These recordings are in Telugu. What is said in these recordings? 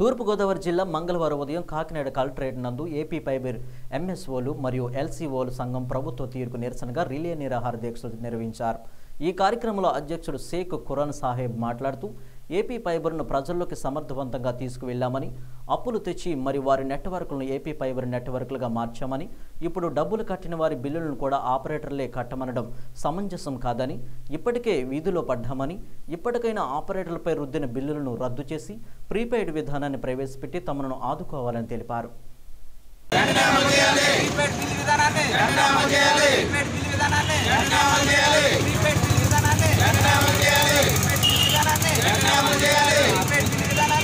తూర్పుగోదావరి జిల్లా మంగళవారం ఉదయం కాకినాడ కలెక్టరేట్ నందు ఏపీ ఫైబర్ ఎంఎస్ఓలు మరియు ఎల్సీఓలు సంఘం ప్రభుత్వ తీరుకు నిరసనగా రిలే నిరాహార దీక్షలు నిర్వహించారు. ఈ కార్యక్రమంలో అధ్యక్షుడు షేక్ ఖురాన్ సాహెబ్ మాట్లాడుతూ ఏపీ ఫైబర్ను ప్రజల్లోకి సమర్థవంతంగా తీసుకువెళ్ళామని అప్పులు తెచ్చి మరి వారి నెట్వర్క్లను ఏపీ ఫైబర్ నెట్వర్క్లుగా మార్చామని ఇప్పుడు డబ్బులు కట్టిన వారి బిల్లులను కూడా ఆపరేటర్లే కట్టమనడం సమంజసం కాదని ఇప్పటికే వీధిలో పడ్డామని ఇప్పటికైనా ఆపరేటర్లపై రుద్దిన బిల్లులను రద్దు చేసి ప్రీపెయిడ్ విధానాన్ని ప్రవేశపెట్టి తమను ఆదుకోవాలని తెలిపారు. విధానాన్ని విధానాన్ని ప్రీపెయిడ్ బిల్ విధానాన్ని ప్రీపెయిడ్ బిల్ విధానాన్ని ప్రీపెయిడ్ బిల్ విధానాన్ని ప్రీపెయిడ్ బిల్ విధానాన్ని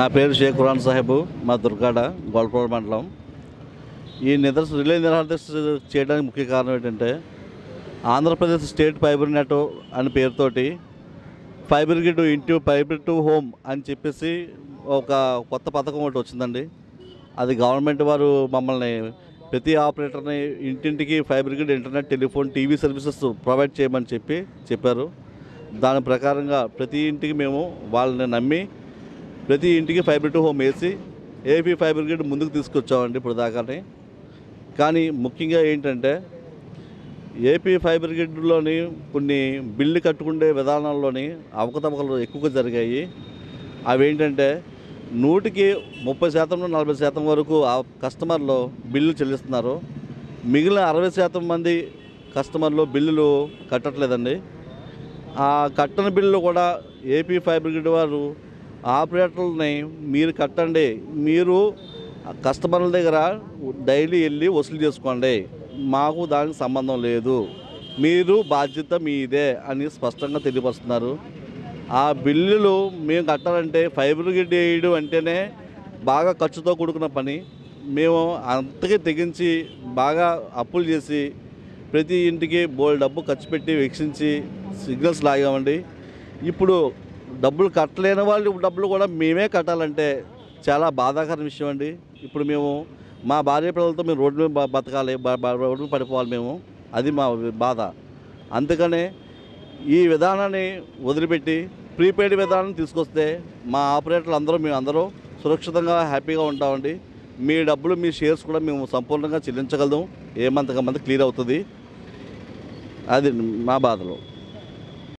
నా పేరు షేక్ ఖురాన్ సాహెబ్ మా దుర్గాడ గోల్పూర్ మండలం. ఈ నిదర్శన రిలే నిరాదర్శ చేయడానికి ముఖ్య కారణం ఏంటంటే ఆంధ్రప్రదేశ్ స్టేట్ ఫైబర్ నెట్ అనే పేరుతోటి ఫైబర్ గిడ్ ఇంటి ఫైబర్ టు హోమ్ అని చెప్పేసి ఒక కొత్త పథకం ఒకటి వచ్చిందండి. అది గవర్నమెంట్ వారు మమ్మల్ని ప్రతి ఆపరేటర్ని ఇంటింటికి fibre grid internet telephone TV services provide చేయమని చెప్పి చెప్పారు. దాని ప్రకారంగా ప్రతి ఇంటికి మేము వాళ్ళని నమ్మి ప్రతి ఇంటికి ఫైబర్ టు హోమ్ వేసి ఏపీ ఫైబర్ గ్రిడ్ ముందుకు తీసుకొచ్చామండి ఇప్పుడు దాకానే. కానీ ముఖ్యంగా ఏంటంటే ఏపీ ఫైబర్ గ్రిడ్లోని కొన్ని బిల్లు కట్టుకునే విధానాల్లోని అవకతవకలు ఎక్కువగా జరిగాయి. అవి ఏంటంటే నూటికి ముప్పై శాతం నుండి నలభై శాతం వరకు ఆ కస్టమర్లు బిల్లు చెల్లిస్తున్నారు. మిగిలిన అరవై శాతం మంది కస్టమర్లు బిల్లులు కట్టట్లేదండి. ఆ కట్టని బిల్లు కూడా ఏపీ ఫైబర్ గ్రిడ్ వారు ఆపరేటర్లని మీరు కట్టండి. మీరు కస్టమర్ల దగ్గర డైలీ వెళ్ళి వసూలు చేసుకోండి. మాకు దానికి సంబంధం లేదు. మీరు బాధ్యత మీదే అని స్పష్టంగా తెలియపరుస్తున్నారు. ఆ బిల్లులు మేము కట్టాలంటే ఫైబర్ గ్రిడ్ వేయడం అంటేనే బాగా ఖర్చుతో కూడుకున్న పని. మేము అంతకే తెగించి బాగా అప్పులు చేసి ప్రతి ఇంటికి బోల్ డబ్బు ఖర్చు పెట్టి వీక్షించి సిగ్నల్స్ లాగామండి ఇప్పుడు డబ్బులు కట్టలేని వాళ్ళు డబ్బులు కూడా మేమే కట్టాలంటే చాలా బాధాకర విషయం అండి. ఇప్పుడు మేము మా భార్య పిల్లలతో మేము రోడ్డు మీద బతకాలి రోడ్డు మీద పడిపోవాలి మేము. అది మా బాధ. అందుకనే ఈ విధానాన్ని వదిలిపెట్టి ప్రీపెయిడ్ విధానం తీసుకొస్తే మా ఆపరేటర్లు అందరూ మేము అందరూ సురక్షితంగా హ్యాపీగా ఉంటామండి. మీ డబ్బులు మీ షేర్స్ కూడా మేము సంపూర్ణంగా చెల్లించగలం ఏమంతగా మంది క్లియర్ అవుతుంది. అది మా బాధలో.